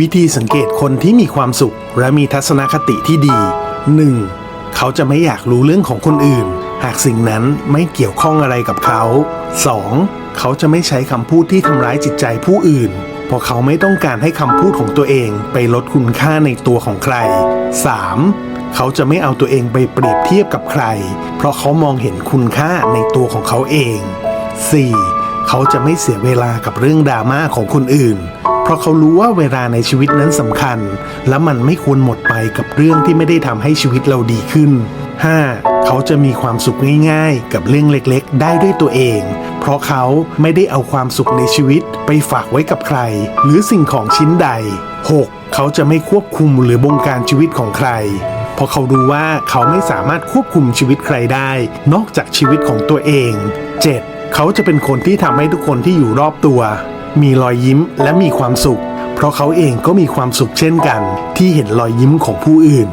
วิธีสังเกตคนที่มีความสุข และมีทัศนคติที่ดี 1. เขาจะไม่อยากรู้เรื่องของคนอื่น หากสิ่งนั้นไม่เกี่ยวข้องอะไรกับเขา 2. เขาจะไม่ใช้คำพูดที่ทำร้ายจิตใจผู้อื่น เพราะเขาไม่ต้องการให้คำพูดของตัวเองไปลดคุณค่าในตัวของใคร 3. เขาจะไม่เอาตัวเองไปเปรียบเทียบกับใคร เพราะเขามองเห็นคุณค่าในตัวของเขาเอง 4. เขาจะไม่เสียเวลากับเรื่องดราม่าของคนอื่น เพราะเขารู้ว่าเวลาในชีวิตนั้นสำคัญ และมันไม่ควรหมดไปกับเรื่องที่ไม่ได้ทำให้ชีวิตเราดีขึ้น 5. เขาจะมีความสุขง่ายๆ กับเรื่องเล็กๆ ได้ด้วยตัวเอง เพราะเขาไม่ได้เอาความสุขในชีวิตไปฝากไว้กับใคร หรือสิ่งของชิ้นใด 6. เขาจะไม่ควบคุมหรือบงการชีวิตของใคร เพราะเขารู้ว่าเขาไม่สามารถควบคุมชีวิตใครได้ นอกจากชีวิตของตัวเอง 7. เขาจะเป็นคนที่ทำให้ทุกคนที่อยู่รอบตัว มีรอยยิ้มและมีความสุข เพราะเขาเองก็มีความสุขเช่นกัน ที่เห็นรอยยิ้มของผู้อื่น